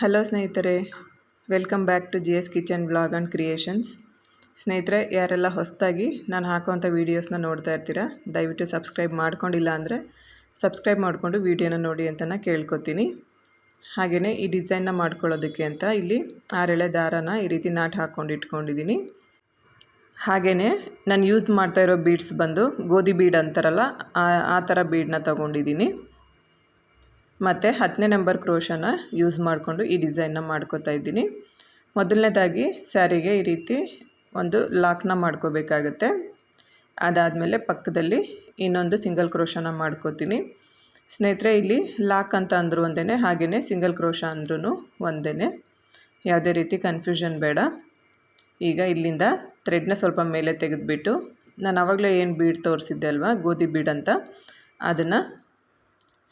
Hello ಸ್ನೇಹಿತರೆ, welcome back to G S kitchen blog and creations. ಸ್ನೇಹಿತರೆ, ಯಾರೆಲ್ಲ ಹೊಸದಾಗಿ ನಾನು ಹಾಕುವಂಥ ವೀಡಿಯೋಸ್ನ ನೋಡ್ತಾ ಇರ್ತೀರಾ, ದಯವಿಟ್ಟು ಸಬ್ಸ್ಕ್ರೈಬ್ ಮಾಡ್ಕೊಂಡಿಲ್ಲ ಅಂದರೆ ಸಬ್ಸ್ಕ್ರೈಬ್ ಮಾಡಿಕೊಂಡು ವೀಡಿಯೋನ ನೋಡಿ ಅಂತ ನಾನು ಕೇಳ್ಕೊತೀನಿ. ಹಾಗೆಯೇ ಈ ಡಿಸೈನ್ನ ಮಾಡ್ಕೊಳ್ಳೋದಕ್ಕೆ ಅಂತ ಇಲ್ಲಿ ಆರೆಳೆ ದಾರನ ಈ ರೀತಿ ನಾಟ್ ಹಾಕ್ಕೊಂಡು ಇಟ್ಕೊಂಡಿದ್ದೀನಿ. ಹಾಗೆಯೇ ನಾನು ಯೂಸ್ ಮಾಡ್ತಾ ಇರೋ ಬೀಡ್ಸ್ ಬಂದು ಗೋಧಿ ಬೀಡ್ ಅಂತಾರಲ್ಲ, ಆ- ಥರ ಬೀಡನ್ನ ತೊಗೊಂಡಿದ್ದೀನಿ. ಮತ್ತು ಹತ್ತನೇ ನಂಬರ್ ಕ್ರೋಶನ ಯೂಸ್ ಮಾಡಿಕೊಂಡು ಈ ಡಿಸೈನ್ನ ಮಾಡ್ಕೋತಾ ಇದ್ದೀನಿ. ಮೊದಲನೇದಾಗಿ ಸ್ಯಾರಿಗೆ ಈ ರೀತಿ ಒಂದು ಲಾಕ್ನ ಮಾಡ್ಕೋಬೇಕಾಗತ್ತೆ. ಅದಾದಮೇಲೆ ಪಕ್ಕದಲ್ಲಿ ಇನ್ನೊಂದು ಸಿಂಗಲ್ ಕ್ರೋಶನ ಮಾಡ್ಕೋತೀನಿ. ಸ್ನೇಹಿತರೆ, ಇಲ್ಲಿ ಲಾಕ್ ಅಂತ ಅಂದರೂ ಒಂದೇ ಹಾಗೆಯೇ ಸಿಂಗಲ್ ಕ್ರೋಶ ಅಂದ್ರೂ ಒಂದೇ ಯಾವುದೇ ರೀತಿ ಕನ್ಫ್ಯೂಷನ್ ಬೇಡ. ಈಗ ಇಲ್ಲಿಂದ ಥ್ರೆಡ್ನ ಸ್ವಲ್ಪ ಮೇಲೆ ತೆಗೆದುಬಿಟ್ಟು, ನಾನು ಆವಾಗಲೇ ಏನು ಬೀಡ್ ತೋರಿಸಿದ್ದೆ ಅಲ್ವಾ, ಗೋಧಿ ಬೀಡ್ ಅಂತ, ಅದನ್ನು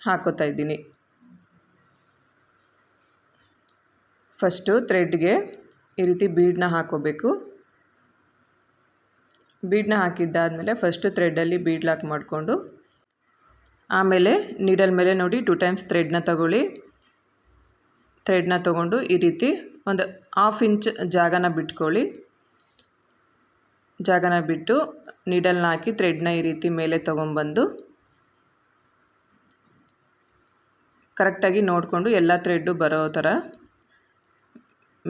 ಹಾಕೋತಾ ಇದ್ದೀನಿ. ಫಸ್ಟು ಥ್ರೆಡ್ಗೆ ಈ ರೀತಿ ಬೀಡನ್ನ ಹಾಕೋಬೇಕು. ಬೀಡನ್ನ ಹಾಕಿದ್ದಾದಮೇಲೆ ಫಸ್ಟು ಥ್ರೆಡ್ಡಲ್ಲಿ ಬೀಡ್ ಲಾಕ್ ಮಾಡಿಕೊಂಡು, ಆಮೇಲೆ ನೀಡಲ್ ಮೇಲೆ ನೋಡಿ ಟು ಟೈಮ್ಸ್ ಥ್ರೆಡ್ನ ತಗೊಳ್ಳಿ. ಥ್ರೆಡ್ನ ತಗೊಂಡು ಈ ರೀತಿ ಒಂದು ಹಾಫ್ ಇಂಚ್ ಜಾಗನ ಬಿಟ್ಕೊಳ್ಳಿ. ಜಾಗನ ಬಿಟ್ಟು ನೀಡಲ್ನ ಹಾಕಿ ಥ್ರೆಡ್ನ ಈ ರೀತಿ ಮೇಲೆ ತೊಗೊಂಬಂದು ಕರೆಕ್ಟಾಗಿ ನೋಡಿಕೊಂಡು ಎಲ್ಲ ಥ್ರೆಡ್ಡು ಬರೋ ಥರ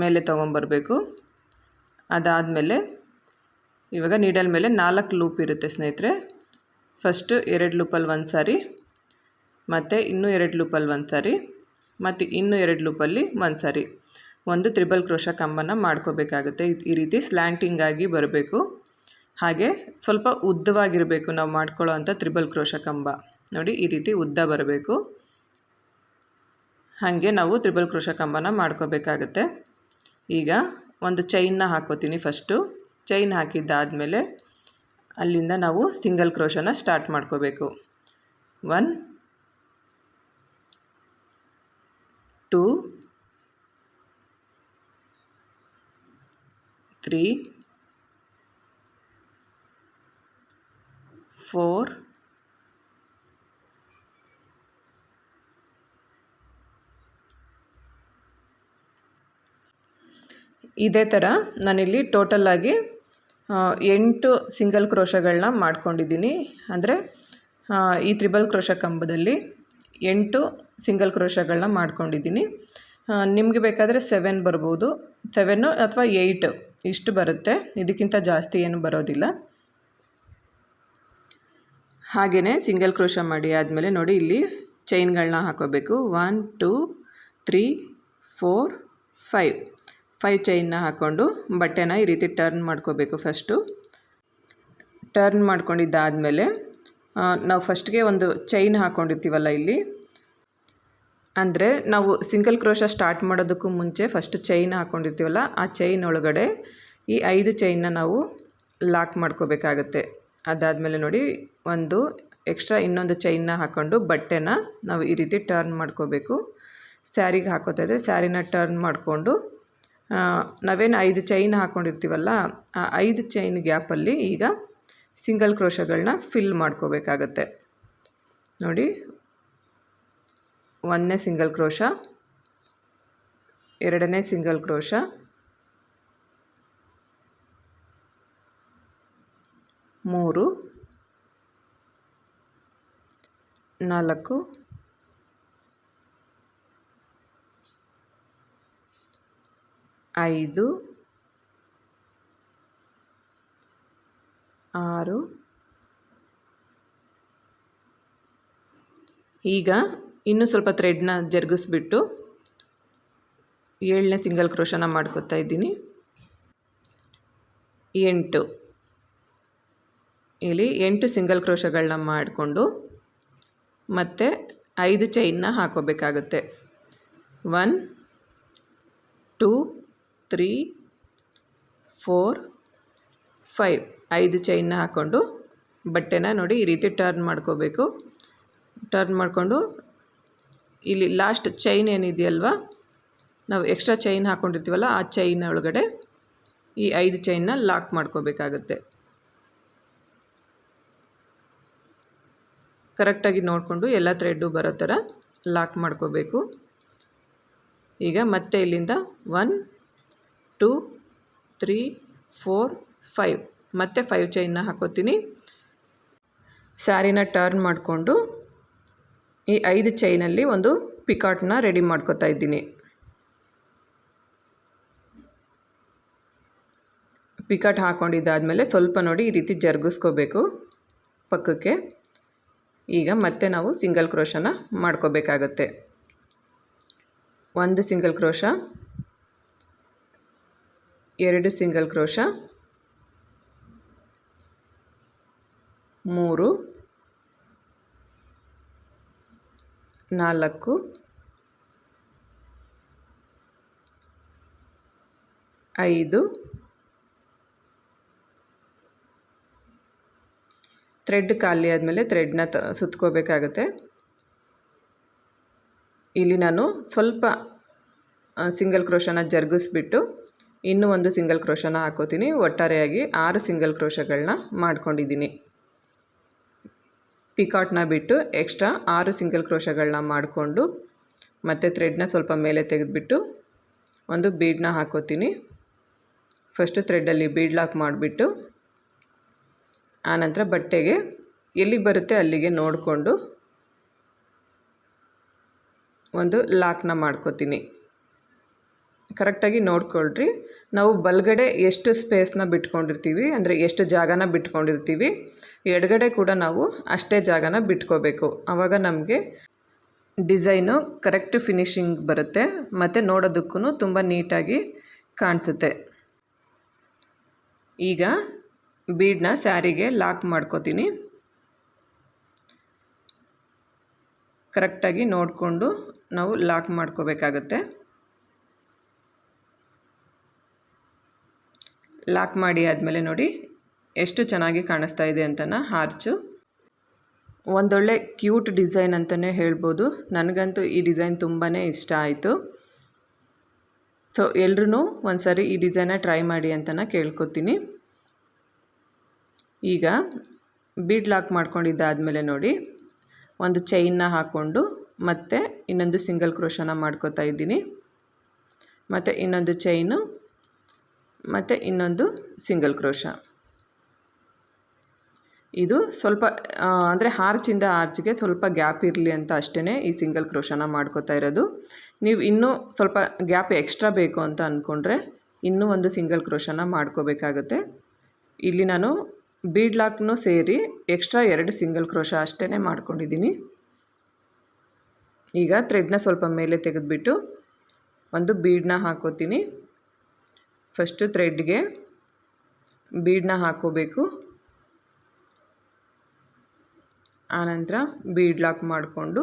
ಮೇಲೆ ತೊಗೊಂಬರಬೇಕು. ಅದಾದಮೇಲೆ ಇವಾಗ ನೀಡಲ್ ಮೇಲೆ ನಾಲ್ಕು ಲೂಪ್ ಇರುತ್ತೆ ಸ್ನೇಹಿತರೆ. ಫಸ್ಟು ಎರಡು ಲೂಪಲ್ಲಿ ಒಂದು ಸಾರಿ, ಮತ್ತು ಇನ್ನೂ ಎರಡು ಲೂಪಲ್ಲಿ ಒಂದು ಸಾರಿ, ಮತ್ತು ಇನ್ನೂ ಎರಡು ಲೂಪಲ್ಲಿ ಒಂದು ಸಾರಿ. ಒಂದು ತ್ರಿಬಲ್ ಕ್ರೋಶ ಕಂಬನ ಮಾಡ್ಕೋಬೇಕಾಗುತ್ತೆ. ಈ ರೀತಿ ಸ್ಲ್ಯಾಂಟಿಂಗ್ ಆಗಿ ಬರಬೇಕು. ಹಾಗೆ ಸ್ವಲ್ಪ ಉದ್ದವಾಗಿರಬೇಕು ನಾವು ಮಾಡ್ಕೊಳ್ಳೋ ಅಂಥ ತ್ರಿಬಲ್ ಕ್ರೋಶ ಕಂಬ. ನೋಡಿ, ಈ ರೀತಿ ಉದ್ದ ಬರಬೇಕು. ಹಾಗೆ ನಾವು ತ್ರಿಬಲ್ ಕ್ರೋಶ ಕಂಬನ ಮಾಡ್ಕೋಬೇಕಾಗತ್ತೆ. ಈಗ ಒಂದು ಚೈನ್ನ ಹಾಕೋತೀನಿ ಫಸ್ಟು ಚೈನ್ ಹಾಕಿದ್ದಾದಮೇಲೆ ಅಲ್ಲಿಂದ ನಾವು ಸಿಂಗಲ್ ಕ್ರೋಶನ ಸ್ಟಾರ್ಟ್ ಮಾಡ್ಕೋಬೇಕು. ಒನ್ ಟೂ ತ್ರೀ ಫೋರ್ ಇದೇ ಥರ ನಾನಿಲ್ಲಿ ಟೋಟಲ್ಲಾಗಿ ಎಂಟು ಸಿಂಗಲ್ ಕ್ರೋಶಗಳನ್ನ ಮಾಡ್ಕೊಂಡಿದ್ದೀನಿ. ಅಂದರೆ ಈ ತ್ರಿಬಲ್ ಕ್ರೋಶ ಕಂಬದಲ್ಲಿ ಎಂಟು ಸಿಂಗಲ್ ಕ್ರೋಶಗಳನ್ನ ಮಾಡ್ಕೊಂಡಿದ್ದೀನಿ. ನಿಮಗೆ ಬೇಕಾದರೆ ಸೆವೆನ್ ಬರ್ಬೋದು. ಸೆವೆನ್ನು ಅಥವಾ ಏಯ್ಟ್ ಇಷ್ಟು ಬರುತ್ತೆ. ಇದಕ್ಕಿಂತ ಜಾಸ್ತಿ ಏನು ಬರೋದಿಲ್ಲ. ಹಾಗೆಯೇ ಸಿಂಗಲ್ ಕ್ರೋಶ ಮಾಡಿ ಆದಮೇಲೆ ನೋಡಿ, ಇಲ್ಲಿ ಚೈನ್ಗಳನ್ನ ಹಾಕೋಬೇಕು. One, two, three, four, five. Five ಚೈನ್ನ ಹಾಕ್ಕೊಂಡು ಬಟ್ಟೆನ ಈ ರೀತಿ ಟರ್ನ್ ಮಾಡ್ಕೋಬೇಕು ಫಸ್ಟು ಟರ್ನ್ ಮಾಡ್ಕೊಂಡಿದ್ದಾದಮೇಲೆ ನಾವು ಫಸ್ಟ್ಗೆ ಒಂದು ಚೈನ್ ಹಾಕ್ಕೊಂಡಿರ್ತೀವಲ್ಲ ಇಲ್ಲಿ. ಅಂದರೆ ನಾವು ಸಿಂಗಲ್ ಕ್ರೋಶ ಸ್ಟಾರ್ಟ್ ಮಾಡೋದಕ್ಕೂ ಮುಂಚೆ ಫಸ್ಟ್ ಚೈನ್ ಹಾಕ್ಕೊಂಡಿರ್ತೀವಲ್ಲ ಆ ಚೈನ್ ಒಳಗಡೆ ಈ ಐದು ಚೈನ್ನ ನಾವು ಲಾಕ್ ಮಾಡ್ಕೋಬೇಕಾಗತ್ತೆ. ಅದಾದಮೇಲೆ ನೋಡಿ, ಒಂದು ಎಕ್ಸ್ಟ್ರಾ ಇನ್ನೊಂದು ಚೈನ್ನ ಹಾಕ್ಕೊಂಡು ಬಟ್ಟೆನ ನಾವು ಈ ರೀತಿ ಟರ್ನ್ ಮಾಡ್ಕೋಬೇಕು. ಸ್ಯಾರಿಗೆ ಹಾಕೋತಾ ಇದ್ದರೆ ಸ್ಯಾರಿನ ಟರ್ನ್ ಮಾಡಿಕೊಂಡು ನಾವೇನು ಐದು ಚೈನ್ ಹಾಕ್ಕೊಂಡಿರ್ತೀವಲ್ಲ ಆ ಐದು ಚೈನ್ ಗ್ಯಾಪಲ್ಲಿ ಈಗ ಸಿಂಗಲ್ ಕ್ರೋಶಗಳನ್ನ ಫಿಲ್ ಮಾಡ್ಕೋಬೇಕಾಗತ್ತೆ. ನೋಡಿ, ಒಂದನೇ ಸಿಂಗಲ್ ಕ್ರೋಶ ಎರಡನೇ ಸಿಂಗಲ್ ಕ್ರೋಶ ಮೂರು, ನಾಲ್ಕು ಐದು, ಆರು. ಈಗ ಇನ್ನೂ ಸ್ವಲ್ಪ ಥ್ರೆಡ್ನ ಜರುಗಿಸ್ಬಿಟ್ಟು ಏಳನೇ ಸಿಂಗಲ್ ಕ್ರೋಶನ ಮಾಡ್ಕೋತಾ ಇದ್ದೀನಿ. ಎಂಟು. ಇಲ್ಲಿ ಎಂಟು ಸಿಂಗಲ್ ಕ್ರೋಶಗಳನ್ನ ಮಾಡಿಕೊಂಡು ಮತ್ತು ಐದು ಚೈನ್ನ ಹಾಕೋಬೇಕಾಗುತ್ತೆ one two three, four, five ಐದು ಚೈನ್ನ ಹಾಕ್ಕೊಂಡು ಬಟ್ಟೆನ ನೋಡಿ ಈ ರೀತಿ ಟರ್ನ್ ಮಾಡ್ಕೋಬೇಕು. ಟರ್ನ್ ಮಾಡಿಕೊಂಡು ಇಲ್ಲಿ ಲಾಸ್ಟ್ ಚೈನ್ ಏನಿದೆಯಲ್ವ? ನಾವು ಎಕ್ಸ್ಟ್ರಾ ಚೈನ್ ಹಾಕ್ಕೊಂಡಿರ್ತೀವಲ್ಲ ಆ ಚೈನ್ ಒಳಗಡೆ ಈ ಐದು ಚೈನ್ನ ಲಾಕ್ ಮಾಡ್ಕೋಬೇಕಾಗತ್ತೆ. ಕರೆಕ್ಟಾಗಿ ನೋಡಿಕೊಂಡು ಎಲ್ಲ ಥ್ರೆಡ್ಡು ಬರೋ ಥರ ಲಾಕ್ ಮಾಡ್ಕೋಬೇಕು. ಈಗ ಮತ್ತೆ ಇಲ್ಲಿಂದ one two, three, four, five. ಮತ್ತೆ ಫೈವ್ ಚೈನ್ನ ಹಾಕೋತೀನಿ. ಸ್ಯಾರಿನ ಟರ್ನ್ ಮಾಡಿಕೊಂಡು ಈ ಐದು ಚೈನಲ್ಲಿ ಒಂದು ಪಿಕಾಟ್ನ ರೆಡಿ ಮಾಡ್ಕೋತಾ ಇದ್ದೀನಿ. ಪಿಕಾಟ್ ಹಾಕ್ಕೊಂಡಿದ್ದಾದಮೇಲೆ ಸ್ವಲ್ಪ ನೋಡಿ ಈ ರೀತಿ ಜರುಗಿಸ್ಕೋಬೇಕು ಪಕ್ಕಕ್ಕೆ. ಈಗ ಮತ್ತೆ ನಾವು ಸಿಂಗಲ್ ಕ್ರೋಶನ ಮಾಡ್ಕೋಬೇಕಾಗತ್ತೆ. ಒಂದು ಸಿಂಗಲ್ ಕ್ರೋಶ. ಎರಡು ಸಿಂಗಲ್ ಕ್ರೋಶ. ಮೂರು. ನಾಲ್ಕು. ಐದು. ಥ್ರೆಡ್ ಖಾಲಿ ಆದಮೇಲೆ ಥ್ರೆಡ್ನ ತ, ಸುತ್ಕೋಬೇಕಾಗತ್ತೆ. ಇಲ್ಲಿ ನಾನು ಸ್ವಲ್ಪ ಸಿಂಗಲ್ ಕ್ರೋಶನ ಜರುಗಿಸ್ಬಿಟ್ಟು ಇನ್ನೂ ಒಂದು ಸಿಂಗಲ್ ಕ್ರೋಶನ ಹಾಕೋತೀನಿ. ಒಟ್ಟಾರೆಯಾಗಿ ಆರು ಸಿಂಗಲ್ ಕ್ರೋಶಗಳನ್ನ ಮಾಡ್ಕೊಂಡಿದ್ದೀನಿ. ಪಿಕಾಟ್ನ ಬಿಟ್ಟು ಎಕ್ಸ್ಟ್ರಾ ಆರು ಸಿಂಗಲ್ ಕ್ರೋಶಗಳನ್ನ ಮಾಡಿಕೊಂಡು ಮತ್ತು ಥ್ರೆಡ್ನ ಸ್ವಲ್ಪ ಮೇಲೆ ತೆಗೆದುಬಿಟ್ಟು ಒಂದು ಬೀಡನ್ನ ಹಾಕೋತೀನಿ. ಫಸ್ಟು ಥ್ರೆಡ್ಡಲ್ಲಿ ಬೀಡ್ ಲಾಕ್ ಮಾಡಿಬಿಟ್ಟು ಆನಂತರ ಬಟ್ಟೆಗೆ ಎಲ್ಲಿಗೆ ಬರುತ್ತೆ ಅಲ್ಲಿಗೆ ನೋಡಿಕೊಂಡು ಒಂದು ಲಾಕ್ನ ಮಾಡ್ಕೋತೀನಿ. ಕರೆಕ್ಟಾಗಿ ನೋಡ್ಕೊಳ್ರಿ. ನಾವು ಬಲಗಡೆ ಎಷ್ಟು ಸ್ಪೇಸ್ನ ಬಿಟ್ಕೊಂಡಿರ್ತೀವಿ, ಅಂದರೆ ಎಷ್ಟು ಜಾಗನ ಬಿಟ್ಕೊಂಡಿರ್ತೀವಿ, ಎಡಗಡೆ ಕೂಡ ನಾವು ಅಷ್ಟೇ ಜಾಗನ ಬಿಟ್ಕೋಬೇಕು. ಆವಾಗ ನಮಗೆ ಡಿಸೈನು ಕರೆಕ್ಟ್ ಫಿನಿಶಿಂಗ್ ಬರುತ್ತೆ, ಮತ್ತು ನೋಡೋದಕ್ಕೂ ತುಂಬ ನೀಟಾಗಿ ಕಾಣಿಸುತ್ತೆ. ಈಗ ಬೀಡನ್ನ ಸ್ಯಾರಿಗೆ ಲಾಕ್ ಮಾಡ್ಕೋತೀನಿ. ಕರೆಕ್ಟಾಗಿ ನೋಡಿಕೊಂಡು ನಾವು ಲಾಕ್ ಮಾಡ್ಕೋಬೇಕಾಗತ್ತೆ. ಲಾಕ್ ಮಾಡಿ ಆದಮೇಲೆ ನೋಡಿ ಎಷ್ಟು ಚೆನ್ನಾಗಿ ಕಾಣಿಸ್ತಾ ಇದೆ ಅಂತನ ಹಾರ್ಚು. ಒಂದೊಳ್ಳೆ ಕ್ಯೂಟ್ ಡಿಸೈನ್ ಅಂತಲೇ ಹೇಳ್ಬೋದು. ನನಗಂತೂ ಈ ಡಿಸೈನ್ ತುಂಬಾ ಇಷ್ಟ ಆಯಿತು. ಸೊ ಎಲ್ರೂ ಒಂದು ಸಾರಿ ಈ ಡಿಸೈನ ಟ್ರೈ ಮಾಡಿ ಅಂತನ ಕೇಳ್ಕೊತೀನಿ. ಈಗ ಬೀಡ್ ಲಾಕ್ ಮಾಡ್ಕೊಂಡಿದ್ದಾದಮೇಲೆ ನೋಡಿ ಒಂದು ಚೈನ್ನ ಹಾಕ್ಕೊಂಡು ಮತ್ತು ಇನ್ನೊಂದು ಸಿಂಗಲ್ ಕ್ರೋಶನ ಮಾಡ್ಕೋತಾ ಇದ್ದೀನಿ. ಮತ್ತು ಇನ್ನೊಂದು ಚೈನು ಮತ್ತು ಇನ್ನೊಂದು ಸಿಂಗಲ್ ಕ್ರೋಶ. ಇದು ಸ್ವಲ್ಪ ಅಂದರೆ ಹಾರ್ಚಿಂದ ಆರ್ಚ್ಗೆ ಸ್ವಲ್ಪ ಗ್ಯಾಪ್ ಇರಲಿ ಅಂತ ಅಷ್ಟೇ ಈ ಸಿಂಗಲ್ ಕ್ರೋಶನ ಮಾಡ್ಕೋತಾ ಇರೋದು. ನೀವು ಇನ್ನೂ ಸ್ವಲ್ಪ ಗ್ಯಾಪ್ ಎಕ್ಸ್ಟ್ರಾ ಬೇಕು ಅಂತ ಅಂದ್ಕೊಂಡ್ರೆ ಇನ್ನೂ ಒಂದು ಸಿಂಗಲ್ ಕ್ರೋಶನ ಮಾಡ್ಕೋಬೇಕಾಗುತ್ತೆ. ಇಲ್ಲಿ ನಾನು ಬೀಡ್ ಲಾಕ್ನೂ ಸೇರಿ ಎಕ್ಸ್ಟ್ರಾ ಎರಡು ಸಿಂಗಲ್ ಕ್ರೋಶ ಅಷ್ಟೇ ಮಾಡ್ಕೊಂಡಿದ್ದೀನಿ. ಈಗ ಥ್ರೆಡ್ನ ಸ್ವಲ್ಪ ಮೇಲೆ ತೆಗೆದುಬಿಟ್ಟು ಒಂದು ಬೀಡನ್ನ ಹಾಕೋತೀನಿ. ಫಸ್ಟು ಥ್ರೆಡ್ಗೆ ಬೀಡನ್ನ ಹಾಕೋಬೇಕು ಆನಂತರ ಬೀಡ್ ಲಾಕ್ ಮಾಡಿಕೊಂಡು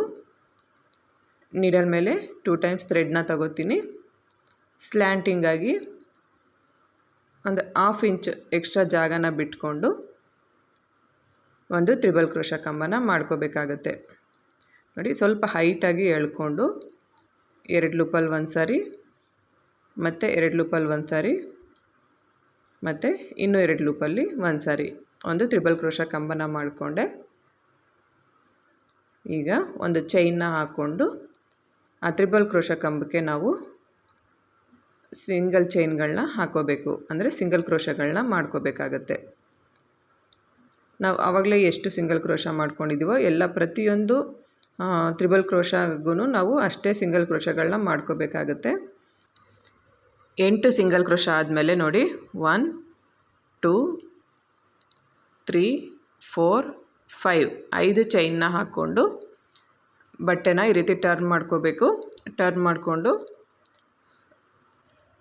ನೀಡಲ್ ಮೇಲೆ ಟೂ ಟೈಮ್ಸ್ ಥ್ರೆಡ್ನ ತಗೋತೀನಿ. ಸ್ಲ್ಯಾಂಟಿಂಗಾಗಿ ಒಂದು ಹಾಫ್ ಇಂಚ್ ಎಕ್ಸ್ಟ್ರಾ ಜಾಗನ ಬಿಟ್ಕೊಂಡು ಒಂದು ತ್ರಿಬಲ್ ಕ್ರೋಶ ಕಂಬನ ಮಾಡ್ಕೋಬೇಕಾಗತ್ತೆ. ನೋಡಿ ಸ್ವಲ್ಪ ಹೈಟಾಗಿ ಎಳ್ಕೊಂಡು ಎರಡು ಲೂಪಲ್ಲಿ ಒಂದು ಸಾರಿ ಮತ್ತು ಎರಡು ಲೂಪಲ್ಲಿ ಒಂದು ಸಾರಿ, ಮತ್ತು ಇನ್ನೂ ಎರಡು ಲೂಪಲ್ಲಿ ಒಂದು ಸಾರಿ. ಒಂದು ತ್ರಿಬಲ್ ಕ್ರೋಶ ಕಂಬನ ಮಾಡಿಕೊಂಡೆ. ಈಗ ಒಂದು ಚೈನ್ನ ಹಾಕ್ಕೊಂಡು ಆ ತ್ರಿಬಲ್ ಕ್ರೋಶ ಕಂಬಕ್ಕೆ ನಾವು ಸಿಂಗಲ್ ಚೈನ್ಗಳನ್ನ ಹಾಕೋಬೇಕು. ಅಂದರೆ ಸಿಂಗಲ್ ಕ್ರೋಶಗಳನ್ನ ಮಾಡ್ಕೋಬೇಕಾಗತ್ತೆ. ನಾವು ಆವಾಗಲೇ ಎಷ್ಟು ಸಿಂಗಲ್ ಕ್ರೋಶ ಮಾಡ್ಕೊಂಡಿದ್ದೀವೋ ಎಲ್ಲ ಪ್ರತಿಯೊಂದು ತ್ರಿಬಲ್ ಕ್ರೋಶಗೂ ನಾವು ಅಷ್ಟೇ ಸಿಂಗಲ್ ಕ್ರೋಶಗಳನ್ನ ಮಾಡ್ಕೋಬೇಕಾಗತ್ತೆ. ಎಂಟು ಸಿಂಗಲ್ ಕ್ರೋಶ ಆದಮೇಲೆ ನೋಡಿ, one, two, three, four, five, ಐದು ಚೈನ್ನ ಹಾಕ್ಕೊಂಡು ಬಟ್ಟೆನ ಈ ರೀತಿ ಟರ್ನ್ ಮಾಡ್ಕೋಬೇಕು. ಟರ್ನ್ ಮಾಡಿಕೊಂಡು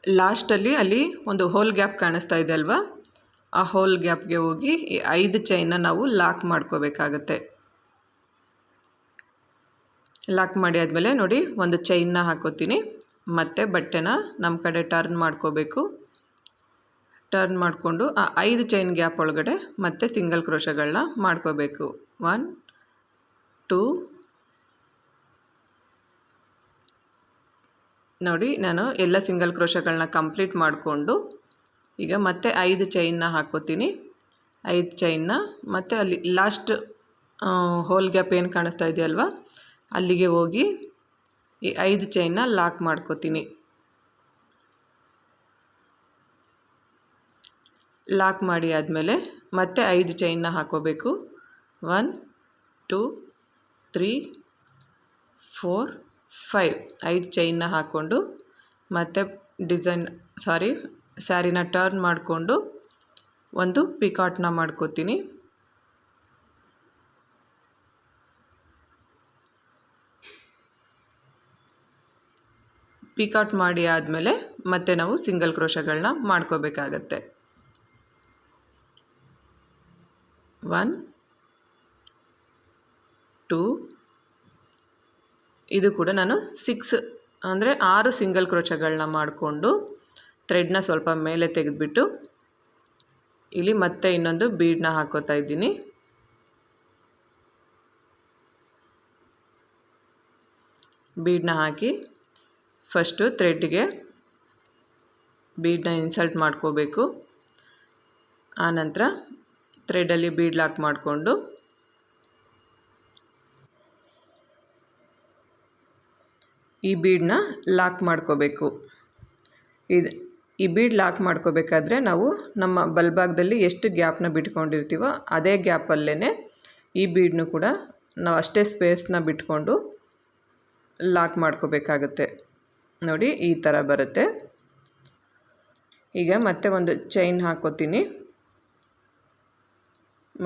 ಲಾಸ್ಟಲ್ಲಿ ಅಲ್ಲಿ ಒಂದು ಹೋಲ್ ಗ್ಯಾಪ್ ಕಾಣಿಸ್ತಾ ಇದೆ ಅಲ್ವಾ? ಆ ಹೋಲ್ ಗ್ಯಾಪ್ಗೆ ಹೋಗಿ ಈ ಐದು ಚೈನ್ನ ನಾವು ಲಾಕ್ ಮಾಡ್ಕೋಬೇಕಾಗತ್ತೆ. ಲಾಕ್ ಮಾಡಿ ಆದಮೇಲೆ ನೋಡಿ, ಒಂದು ಚೈನ್ನ ಹಾಕೋತೀನಿ. ಮತ್ತು ಬಟ್ಟೆನ ನಮ್ಮ ಕಡೆ ಟರ್ನ್ ಮಾಡ್ಕೋಬೇಕು. ಟರ್ನ್ ಮಾಡಿಕೊಂಡು ಆ ಐದು ಚೈನ್ ಗ್ಯಾಪ್ ಒಳಗಡೆ ಮತ್ತೆ ಸಿಂಗಲ್ ಕ್ರೋಶಗಳನ್ನ ಮಾಡ್ಕೋಬೇಕು. ಒನ್ ಟೂ ನೋಡಿ ನಾನು ಎಲ್ಲ ಸಿಂಗಲ್ ಕ್ರೋಶಗಳನ್ನ ಕಂಪ್ಲೀಟ್ ಮಾಡಿಕೊಂಡು ಈಗ ಮತ್ತೆ ಐದು ಚೈನ್ನ ಹಾಕೋತೀನಿ. ಐದು ಚೈನ್ನ ಮತ್ತು ಅಲ್ಲಿ ಲಾಸ್ಟ್ ಹೋಲ್ ಗ್ಯಾಪ್ ಏನು ಕಾಣಿಸ್ತಾ ಇದೆಯಲ್ವ? ಅಲ್ಲಿಗೆ ಹೋಗಿ ಈ ಐದು ಚೈನ್ನ ಲಾಕ್ ಮಾಡ್ಕೋತೀನಿ. ಲಾಕ್ ಮಾಡಿ ಆದಮೇಲೆ ಮತ್ತೆ ಐದು ಚೈನ್ನ ಹಾಕೋಬೇಕು. One two three four five ಐದು ಚೈನ್ನ ಹಾಕ್ಕೊಂಡು ಮತ್ತೆ ಡಿಸೈನ್ ಸಾರಿ ಸ್ಯಾರಿನ ಟರ್ನ್ ಮಾಡಿಕೊಂಡು ಒಂದು ಪಿಕಾಟನ್ನ ಮಾಡ್ಕೋತೀನಿ. ಪಿಕಾಟ್ ಮಾಡಿ ಆದಮೇಲೆ ಮತ್ತೆ ನಾವು ಸಿಂಗಲ್ ಕ್ರೋಶಗಳನ್ನ ಮಾಡ್ಕೋಬೇಕಾಗತ್ತೆ. ಒನ್, ಟೂ, ಇದು ಕೂಡ ನಾನು ಸಿಕ್ಸ್, ಅಂದರೆ ಆರು ಸಿಂಗಲ್ ಕ್ರೋಚಗಳನ್ನ ಮಾಡಿಕೊಂಡು ಥ್ರೆಡ್ನ ಸ್ವಲ್ಪ ಮೇಲೆ ತೆಗೆದುಬಿಟ್ಟು ಇಲ್ಲಿ ಮತ್ತೆ ಇನ್ನೊಂದು ಬೀಡನ್ನ ಹಾಕೋತಾ ಇದ್ದೀನಿ. ಬೀಡನ್ನ ಹಾಕಿ ಫಸ್ಟು ಥ್ರೆಡ್ಗೆ ಬೀಡನ್ನ ಇನ್ಸಲ್ಟ್ ಮಾಡ್ಕೋಬೇಕು. ಆನಂತರ ಥ್ರೆಡಲ್ಲಿ ಬೀಡ್ ಲಾಕ್ ಮಾಡಿಕೊಂಡು ಈ ಬೀಡನ್ನ ಲಾಕ್ ಮಾಡ್ಕೋಬೇಕು. ಇದು ಈ ಬೀಡ್ ಲಾಕ್ ಮಾಡ್ಕೋಬೇಕಾದ್ರೆ ನಾವು ನಮ್ಮ ಬಲ್ಭಾಗದಲ್ಲಿ ಎಷ್ಟು ಗ್ಯಾಪ್ನ ಬಿಟ್ಕೊಂಡಿರ್ತೀವೋ ಅದೇ ಗ್ಯಾಪಲ್ಲೇ ಈ ಬೀಡನ್ನು ಕೂಡ ನಾವು ಅಷ್ಟೇ ಸ್ಪೇಸ್ನ ಬಿಟ್ಕೊಂಡು ಲಾಕ್ ಮಾಡ್ಕೋಬೇಕಾಗತ್ತೆ. ನೋಡಿ ಈ ಥರ ಬರುತ್ತೆ. ಈಗ ಮತ್ತೆ ಒಂದು ಚೈನ್ ಹಾಕೋತೀನಿ.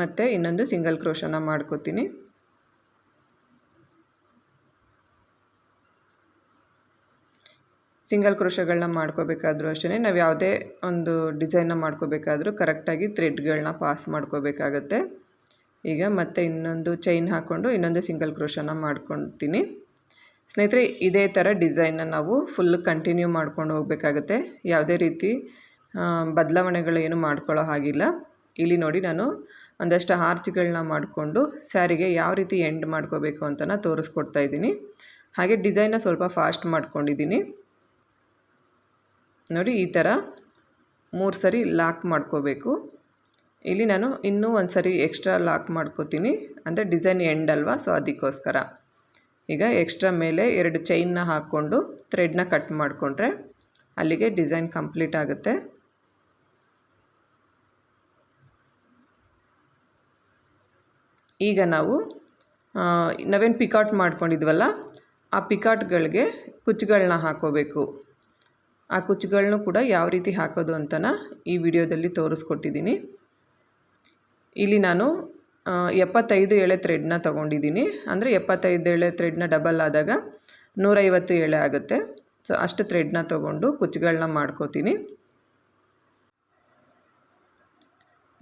ಮತ್ತು ಇನ್ನೊಂದು ಸಿಂಗಲ್ ಕ್ರೋಶನ ಮಾಡ್ಕೋತೀನಿ. ಸಿಂಗಲ್ ಕ್ರೋಶಗಳನ್ನ ಮಾಡ್ಕೋಬೇಕಾದ್ರೂ ಅಷ್ಟೇ ನಾವು ಯಾವುದೇ ಒಂದು ಡಿಸೈನ್ನ ಮಾಡ್ಕೋಬೇಕಾದ್ರೂ ಕರೆಕ್ಟಾಗಿ ಥ್ರೆಡ್ಗಳನ್ನ ಪಾಸ್ ಮಾಡ್ಕೋಬೇಕಾಗತ್ತೆ. ಈಗ ಮತ್ತೆ ಇನ್ನೊಂದು ಚೈನ್ ಹಾಕ್ಕೊಂಡು ಇನ್ನೊಂದು ಸಿಂಗಲ್ ಕ್ರೋಶನ ಮಾಡ್ಕೊತೀನಿ. ಸ್ನೇಹಿತರೆ, ಇದೇ ಥರ ಡಿಸೈನ್ನ ನಾವು ಫುಲ್ ಕಂಟಿನ್ಯೂ ಮಾಡ್ಕೊಂಡು ಹೋಗಬೇಕಾಗತ್ತೆ. ಯಾವುದೇ ರೀತಿ ಬದಲಾವಣೆಗಳು ಏನು ಮಾಡ್ಕೊಳ್ಳೋ ಹಾಗಿಲ್ಲ. ಇಲ್ಲಿ ನೋಡಿ ನಾನು ಒಂದಷ್ಟು ಆರ್ಚ್ಗಳನ್ನ ಮಾಡಿಕೊಂಡು ಸ್ಯಾರಿಗೆ ಯಾವ ರೀತಿ ಎಂಡ್ ಮಾಡ್ಕೋಬೇಕು ಅಂತ ತೋರಿಸ್ಕೊಡ್ತಾ ಇದ್ದೀನಿ. ಹಾಗೆ ಡಿಸೈನ್ನ ಸ್ವಲ್ಪ ಫಾಸ್ಟ್ ಮಾಡ್ಕೊಂಡಿದ್ದೀನಿ. ನೋಡಿ, ಈ ಥರ ಮೂರು ಸರಿ ಲಾಕ್ ಮಾಡ್ಕೋಬೇಕು. ಇಲ್ಲಿ ನಾನು ಇನ್ನೂ ಒಂದು ಸರಿ ಎಕ್ಸ್ಟ್ರಾ ಲಾಕ್ ಮಾಡ್ಕೋತೀನಿ. ಅಂದರೆ ಡಿಸೈನ್ ಎಂಡ್ ಅಲ್ವಾ? ಸೊ ಅದಕ್ಕೋಸ್ಕರ. ಈಗ ಎಕ್ಸ್ಟ್ರಾ ಮೇಲೆ ಎರಡು ಚೈನ್ನ ಹಾಕ್ಕೊಂಡು ಥ್ರೆಡ್ನ ಕಟ್ ಮಾಡಿಕೊಂಡ್ರೆ ಅಲ್ಲಿಗೆ ಡಿಸೈನ್ ಕಂಪ್ಲೀಟ್ ಆಗುತ್ತೆ. ಈಗ ನಾವು ನಾವೇನು ಪಿಕಾಟ್ ಮಾಡ್ಕೊಂಡಿದ್ವಲ್ಲ, ಆ ಪಿಕಾಟ್ಗಳಿಗೆ ಕುಚ್ಚುಗಳನ್ನ ಹಾಕೋಬೇಕು. ಆ ಕುಚ್ಚುಗಳನ್ನೂ ಕೂಡ ಯಾವ ರೀತಿ ಹಾಕೋದು ಅಂತನ ಈ ವಿಡಿಯೋದಲ್ಲಿ ತೋರಿಸ್ಕೊಟ್ಟಿದ್ದೀನಿ. ಇಲ್ಲಿ ನಾನು ಎಪ್ಪತ್ತೈದು ಎಳೆ ಥ್ರೆಡ್ನ ತೊಗೊಂಡಿದ್ದೀನಿ. ಅಂದರೆ ಎಪ್ಪತ್ತೈದು ಎಳೆ ಥ್ರೆಡ್ನ ಡಬಲ್ ಆದಾಗ ನೂರೈವತ್ತು ಎಳೆ ಆಗುತ್ತೆ. ಸೊ ಅಷ್ಟು ಥ್ರೆಡ್ನ ತೊಗೊಂಡು ಕುಚ್ಚುಗಳನ್ನ ಮಾಡ್ಕೋತೀನಿ.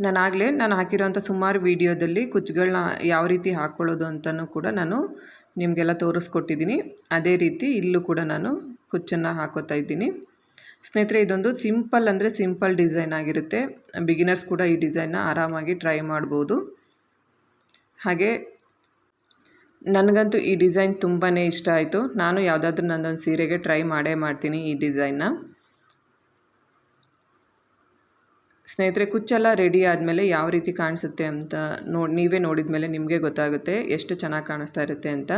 ನಾನಾಗಲೇ ನಾನು ಹಾಕಿರೋಂಥ ಸುಮಾರು ವೀಡಿಯೋದಲ್ಲಿ ಕುಚ್ಚುಗಳನ್ನ ಯಾವ ರೀತಿ ಹಾಕ್ಕೊಳ್ಳೋದು ಅಂತಲೂ ಕೂಡ ನಾನು ನಿಮಗೆಲ್ಲ ತೋರಿಸ್ಕೊಟ್ಟಿದ್ದೀನಿ. ಅದೇ ರೀತಿ ಇಲ್ಲೂ ಕೂಡ ನಾನು ಕುಚ್ಚನ್ನು ಹಾಕೋತಾ ಇದ್ದೀನಿ. ಸ್ನೇಹಿತರೆ, ಇದೊಂದು ಸಿಂಪಲ್ ಅಂದರೆ ಸಿಂಪಲ್ ಡಿಸೈನ್ ಆಗಿರುತ್ತೆ. ಬಿಗಿನರ್ಸ್ ಕೂಡ ಈ ಡಿಸೈನ್ನ ಆರಾಮಾಗಿ ಟ್ರೈ ಮಾಡ್ಬೋದು. ಹಾಗೆ ನನಗಂತೂ ಈ ಡಿಸೈನ್ ತುಂಬಾ ಇಷ್ಟ ಆಯಿತು. ನಾನು ಯಾವುದಾದ್ರೂ ನನ್ನೊಂದು ಸೀರೆಗೆ ಟ್ರೈ ಮಾಡೇ ಮಾಡ್ತೀನಿ ಈ ಡಿಸೈನ್ನ. ಸ್ನೇಹಿತರೆ, ಕುಚ್ಚೆಲ್ಲ ರೆಡಿ ಆದಮೇಲೆ ಯಾವ ರೀತಿ ಕಾಣಿಸುತ್ತೆ ಅಂತ ನೋಡಿ ನೀವೇ ನೋಡಿದ ಮೇಲೆ ನಿಮಗೆ ಗೊತ್ತಾಗುತ್ತೆ ಎಷ್ಟು ಚೆನ್ನಾಗಿ ಕಾಣಿಸ್ತಾ ಇರುತ್ತೆ ಅಂತ.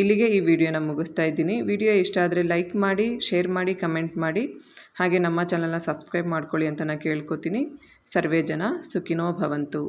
ಇಲ್ಲಿಗೆ ಈ ವಿಡಿಯೋನ ಮುಗಿಸ್ತಾ ಇದ್ದೀನಿ. ವಿಡಿಯೋ ಇಷ್ಟ ಆದರೆ ಲೈಕ್ ಮಾಡಿ, ಶೇರ್ ಮಾಡಿ, ಕಮೆಂಟ್ ಮಾಡಿ. ಹಾಗೆ ನಮ್ಮ ಚಾನಲ್ನ ಸಬ್ಸ್ಕ್ರೈಬ್ ಮಾಡ್ಕೊಳ್ಳಿ ಅಂತ ನಾನು ಕೇಳ್ಕೊತೀನಿ. ಸರ್ವೇ ಜನ ಸುಖಿನೋ ಭವಂತು.